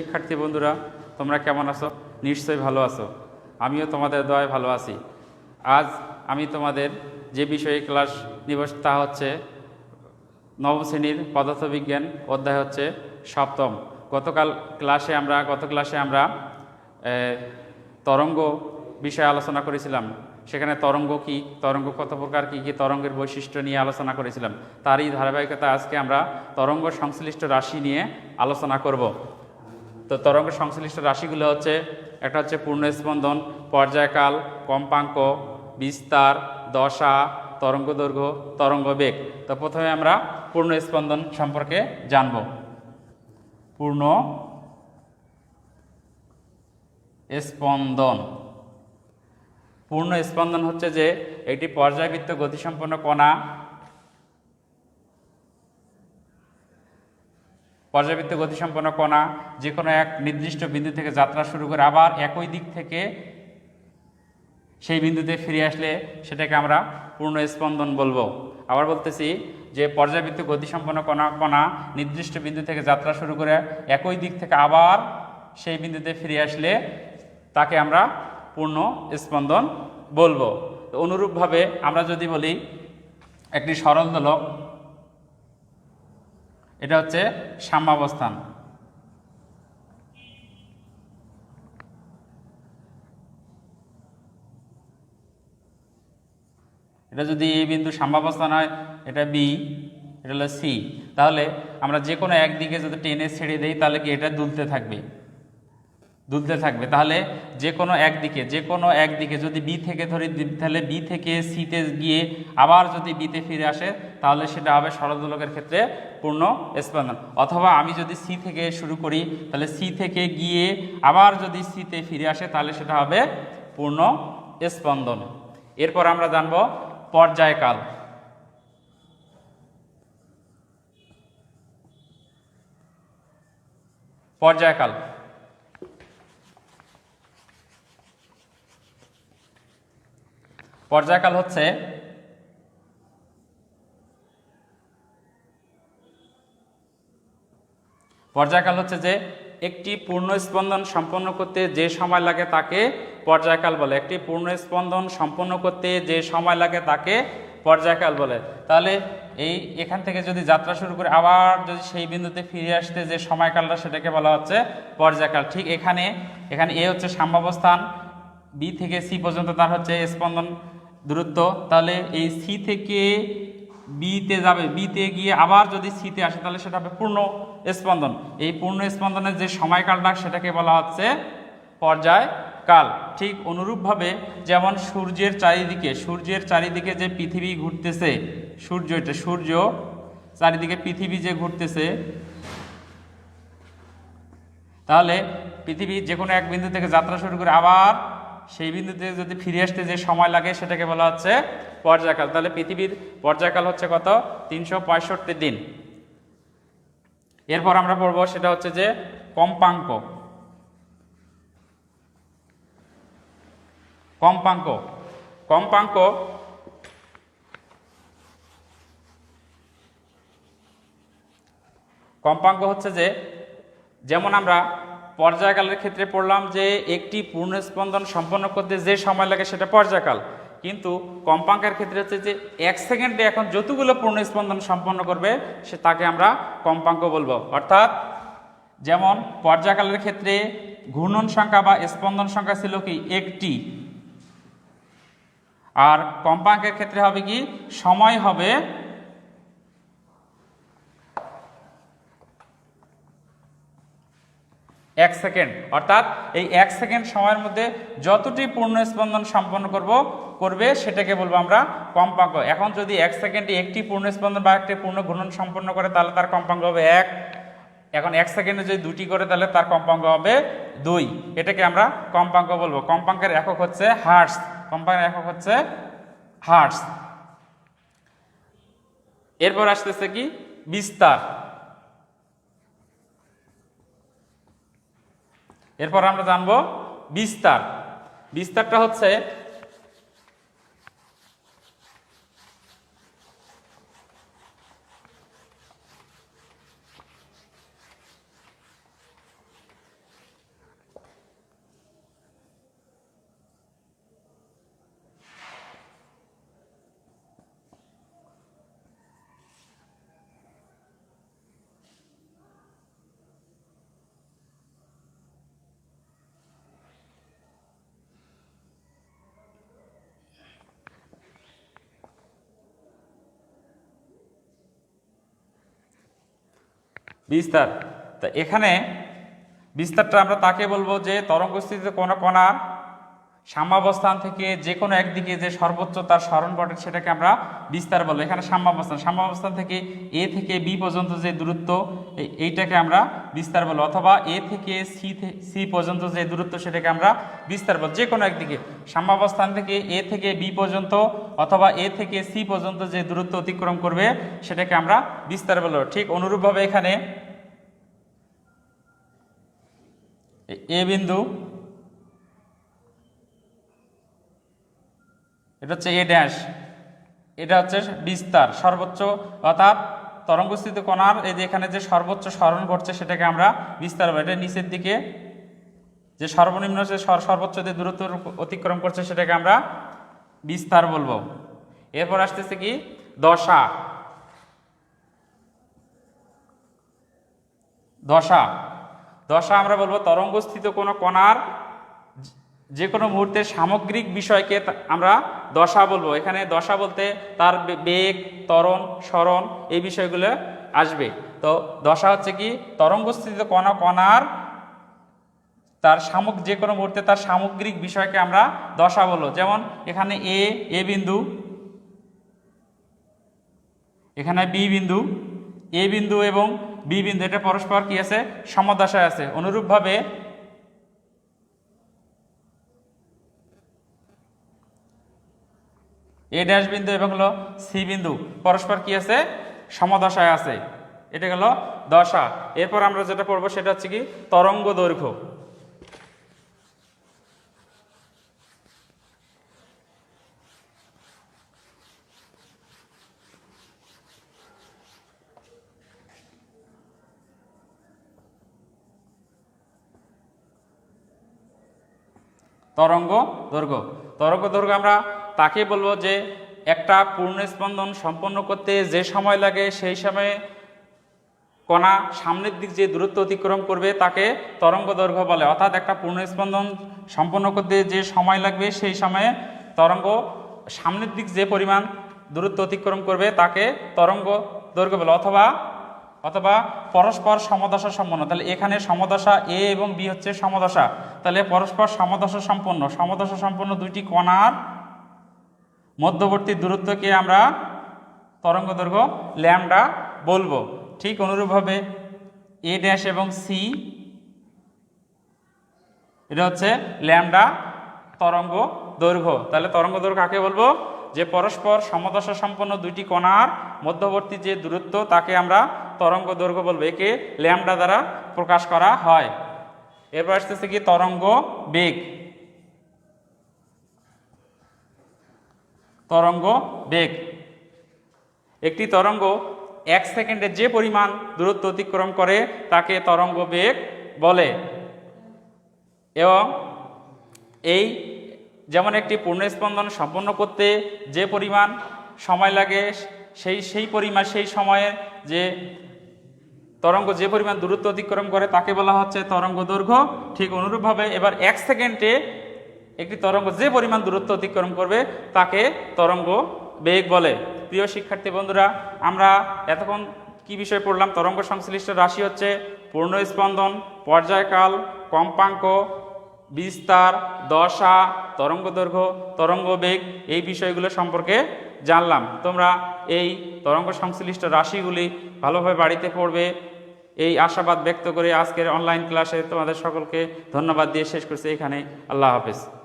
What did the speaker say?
শিক্ষার্থী বন্ধুরা, তোমরা কেমন আছো? নিশ্চয়ই ভালো আছো। আমিও তোমাদের দয়ায় ভালো আছি। আজ আমি তোমাদের যে বিষয়ে ক্লাস নিব তা হচ্ছে নবম শ্রেণির পদার্থবিজ্ঞান, অধ্যায় হচ্ছে সপ্তম। গতকাল ক্লাসে আমরা, গত ক্লাসে আমরা তরঙ্গ বিষয়ে আলোচনা করেছিলাম। সেখানে তরঙ্গ কি, তরঙ্গ কত প্রকার, কী কী তরঙ্গের বৈশিষ্ট্য নিয়ে আলোচনা করেছিলাম। তারই ধারাবাহিকতা আজকে আমরা তরঙ্গ সংশ্লিষ্ট রাশি নিয়ে আলোচনা করব। তো তরঙ্গ সংশ্লিষ্ট রাশিগুলো হচ্ছে, একটা হচ্ছে পূর্ণস্পন্দন, পর্যায়কাল, কম্পাঙ্ক, বিস্তার, দশা, তরঙ্গ দৈর্ঘ্য, তরঙ্গ বেগ। তো প্রথমে আমরা পূর্ণ স্পন্দন সম্পর্কে জানব। পূর্ণ স্পন্দন পূর্ণ স্পন্দন হচ্ছে যে, একটি পর্যায়বৃত্ত গতিসম্পন্ন কণা পর্যাবৃত্ত গতিসম্পন্ন কণা যে কোনো এক নির্দিষ্ট বিন্দু থেকে যাত্রা শুরু করে আবার একই দিক থেকে সেই বিন্দুতে ফিরে আসলে সেটাকে আমরা পূর্ণ স্পন্দন বলব। আবার বলতেছি যে পর্যাবৃত্ত গতিসম্পন্ন কণা কণা নির্দিষ্ট বিন্দু থেকে যাত্রা শুরু করে একই দিক থেকে আবার সেই বিন্দুতে ফিরে আসলে তাকে আমরা পূর্ণ স্পন্দন বলব অনুরূপভাবে আমরা যদি বলি একটি সরল দোলক এটা হচ্ছে সাম্যাবস্থান। এটা যদি এই বিন্দু সাম্যাবস্থান হয়, এটা বি, এটা হলো সি। তাহলে আমরা যে কোনো একদিকে যদি টেনে ছেড়ে দিই, তাহলে কি এটা দুলতে থাকবে? দুলতে থাকবে। তাহলে যে কোনো একদিকে যে কোনো একদিকে যদি বি থেকে ধরি, তাহলে বি থেকে সিতে গিয়ে আবার যদি বিতে ফিরে আসে, তাহলে সেটা হবে সরলদোলকের ক্ষেত্রে পূর্ণ স্পন্দন। অথবা আমি যদি সি থেকে শুরু করি, তাহলে সি থেকে গিয়ে আবার যদি সিতে ফিরে আসে, তাহলে সেটা হবে পূর্ণ স্পন্দন। এরপর আমরা জানব পর্যায়কাল। পর্যায়কাল। পর্যায়কাল হচ্ছে পর্যায়কাল হচ্ছে যে একটি পূর্ণ স্পন্দন সম্পন্ন করতে যে সময় লাগে তাকে পর্যায়কাল বলে। একটি পূর্ণ স্পন্দন সম্পন্ন করতে যে সময় লাগে তাকে পর্যায়কাল বলে। তাহলে এই এখান থেকে যদি যাত্রা শুরু করে আবার যদি সেই বিন্দুতে ফিরে আসতে যে সময়কালটা সেটাকে বলা হচ্ছে পর্যায়কাল। ঠিক এখানে এখানে এ হচ্ছে সাম্যাবস্থান। বি থেকে সি পর্যন্ত তার হচ্ছে স্পন্দন দূরত্ব, তাহলে এই সি থেকে বিতে যাবে, বিতে গিয়ে আবার যদি সিতে আসে, তাহলে সেটা হবে পূর্ণ স্পন্দন। এই পূর্ণ স্পন্দনের যে সময়কালটা, সেটাকে বলা হচ্ছে পর্যায়কাল। ঠিক অনুরূপভাবে যেমন সূর্যের চারিদিকে সূর্যের চারিদিকে যে পৃথিবী ঘুরতেছে, সূর্য এটা সূর্য, চারিদিকে পৃথিবী যে ঘুরতেছে, তাহলে পৃথিবী যে কোনো এক বিন্দু থেকে যাত্রা শুরু করে আবার সেই বিন্দুতে যদি ফিরে আসতে যে সময় লাগে, সেটাকে বলা হচ্ছে পর্যায়কাল। তাহলে পৃথিবীর পর্যায়কাল হচ্ছে কত? তিনশো পঁয়ষট্টি দিন। এরপর আমরা পড়ব, সেটা হচ্ছে যে কম্পাঙ্ক। কম্পাঙ্ক। কম্পাঙ্ক কম্পাঙ্ক হচ্ছে যে, যেমন আমরা পর্যায়কালের ক্ষেত্রে পড়লাম যে একটি পূর্ণ স্পন্দন সম্পন্ন করতে যে সময় লাগে সেটা পর্যায়কাল। কিন্তু কম্পাঙ্কের ক্ষেত্রে হচ্ছে যে এক সেকেন্ডে এখন যতগুলো পূর্ণ স্পন্দন সম্পন্ন করবে, সে তাকে আমরা কম্পাঙ্ক বলব। অর্থাৎ যেমন পর্যায়কালের ক্ষেত্রে ঘূর্ণন সংখ্যা বা স্পন্দন সংখ্যা ছিল কি একটি। আর কম্পাঙ্কের ক্ষেত্রে হবে কি, সময় হবে এক সেকেন্ড। অর্থাৎ এই এক সেকেন্ড সময়ের মধ্যে যতটি পূর্ণ স্পন্দন সম্পন্ন করব, করবে, সেটাকে বলব আমরা কম্পাঙ্ক। এখন যদি এক সেকেন্ডে একটি পূর্ণ স্পন্দন বা একটি পূর্ণ ঘূর্ণন সম্পন্ন করে, তাহলে তার কম্পাঙ্ক হবে এক। এখন এক সেকেন্ডে যদি দুটি করে, তাহলে তার কম্পাঙ্ক হবে দুই। এটাকে আমরা কম্পাঙ্ক বলব। কম্পাঙ্কের একক হচ্ছে হার্স কম্পাঙ্কের একক হচ্ছে হার্স এরপর আসতেছে কি? বিস্তার। এরপর আমরা জানব বিস্তার। বিস্তারটা হচ্ছে বিস্তার। তা এখানে বিস্তারটা আমরা তাকে বলব যে তরঙ্গস্থিতিতে কোনো কণার সাম্যাবস্থান থেকে যে কোনো একদিকে যে সর্বোচ্চ তার স্মরণ ঘটে সেটাকে আমরা বিস্তার বলব এখানে সাম্যাবস্থান সাম্যাবস্থান থেকে এ থেকে বি পর্যন্ত যে দূরত্ব এইটাকে আমরা বিস্তার বলব অথবা এ থেকে সি সি পর্যন্ত যে দূরত্ব, সেটাকে আমরা বিস্তার বলব যে কোনো একদিকে। সাম্যাবস্থান থেকে এ থেকে বি পর্যন্ত অথবা এ থেকে সি পর্যন্ত যে দূরত্ব অতিক্রম করবে, সেটাকে আমরা বিস্তার বলব ঠিক অনুরূপভাবে এখানে এ- এ বিন্দু এটা হচ্ছে এ ড্যাশ এটা হচ্ছে বিস্তার, সর্বোচ্চ অর্থাৎ তরঙ্গস্থিত কণার এই যে এখানে যে সর্বোচ্চ স্মরণ ঘটছে সেটাকে আমরা বিস্তার বলি। এটা নিচের দিকে যে সর্বনিম্ন যে সর- সর্বোচ্চ যে দূরত্ব অতিক্রম করছে সেটাকে আমরা বিস্তার বলব। এরপর আসতেছে কি? দশা। দশা। দশা আমরা বলব তরঙ্গস্থিত কোনো কণার যে কোনো মুহূর্তে সামগ্রিক বিষয়কে আমরা দশা বলব। এখানে দশা বলতে তার বেগ তরণ স্মরণ এই বিষয়গুলো আসবে। তো দশা হচ্ছে কি, তরঙ্গস্থিত কণা কণার তার সামগ যে কোনো মুহূর্তে তার সামগ্রিক বিষয়কে আমরা দশা বলব। যেমন এখানে এ এ বিন্দু, এখানে বি বিন্দু, এ বিন্দু এবং বি বিন্দু, এটা পরস্পর কি আছে? সমদশায় আছে। অনুরূপভাবে এ ড্যাশ বিন্দু এবং হলো সি বিন্দু। পরস্পর কি আছে? সমদশায় আছে। এটা গেল দশা। এরপর আমরা যেটা পড়ব সেটা হচ্ছে কি তরঙ্গ দৈর্ঘ্য। তরঙ্গ দৈর্ঘ্য। তরঙ্গ দৈর্ঘ্য আমরা তাকে বলব যে একটা পূর্ণ স্পন্দন সম্পন্ন করতে যে সময় লাগে সেই সময়ে কণা সামনের দিক যে দূরত্ব অতিক্রম করবে তাকে তরঙ্গ দৈর্ঘ্য বলে। অর্থাৎ একটা পূর্ণ স্পন্দন সম্পন্ন করতে যে সময় লাগবে সেই সময়ে তরঙ্গ সামনের দিক যে পরিমাণ দূরত্ব অতিক্রম করবে তাকে তরঙ্গ দৈর্ঘ্য বলে অথবা অথবা পরস্পর সমদশা সম্পন্ন। তাহলে এখানে সমদশা এ এবং বি হচ্ছে সমদশা। তাহলে পরস্পর সমদশা সম্পন্ন। সমদশা সম্পন্ন দুইটি কণার মধ্যবর্তী দূরত্বকে আমরা তরঙ্গ দৈর্ঘ্য ল্যামডা বলব। ঠিক অনুরূপভাবে এ ড্যাশ এবং সি এটা হচ্ছে ল্যামডা তরঙ্গ দৈর্ঘ্য। তাহলে তরঙ্গ দৈর্ঘ্য কাকে বলব? যে পরস্পর সমদশা সম্পন্ন দুইটি কণার মধ্যবর্তী যে দূরত্ব, তাকে আমরা তরঙ্গ দৈর্ঘ্য বলব। একে ল্যামডা দ্বারা প্রকাশ করা হয়। এরপর আসতেছে কি? তরঙ্গ বেগ। তরঙ্গ বেগ। একটি তরঙ্গ এক সেকেন্ডে যে পরিমাণ দূরত্ব অতিক্রম করে তাকে তরঙ্গ বেগ বলে। এবং এই যেমন একটি পূর্ণস্পন্দন সম্পন্ন করতে যে পরিমাণ সময় লাগে, সেই সেই পরিমাণ, সেই সময়ে যে তরঙ্গ যে পরিমাণ দূরত্ব অতিক্রম করে তাকে বলা হচ্ছে তরঙ্গ দৈর্ঘ্য। ঠিক অনুরূপভাবে এবার এক সেকেন্ডে একটি তরঙ্গ যে পরিমাণ দূরত্ব অতিক্রম করবে, তাকে তরঙ্গ বেগ বলে। প্রিয় শিক্ষার্থী বন্ধুরা, আমরা এতক্ষণ কি বিষয় পড়লাম? তরঙ্গ সংশ্লিষ্ট রাশি হচ্ছে পূর্ণ স্পন্দন পর্যায়কাল, কম্পাঙ্ক, বিস্তার, দশা, তরঙ্গ দৈর্ঘ্য, তরঙ্গ বেগ, এই বিষয়গুলো সম্পর্কে জানলাম। তোমরা এই তরঙ্গ সংশ্লিষ্ট রাশিগুলি ভালোভাবে বাড়িতে পড়বে। এই আশাবাদ ব্যক্ত করে আজকের অনলাইন ক্লাসে তোমাদের সকলকে ধন্যবাদ দিয়ে শেষ করছি। এখানে আল্লাহ হাফেজ।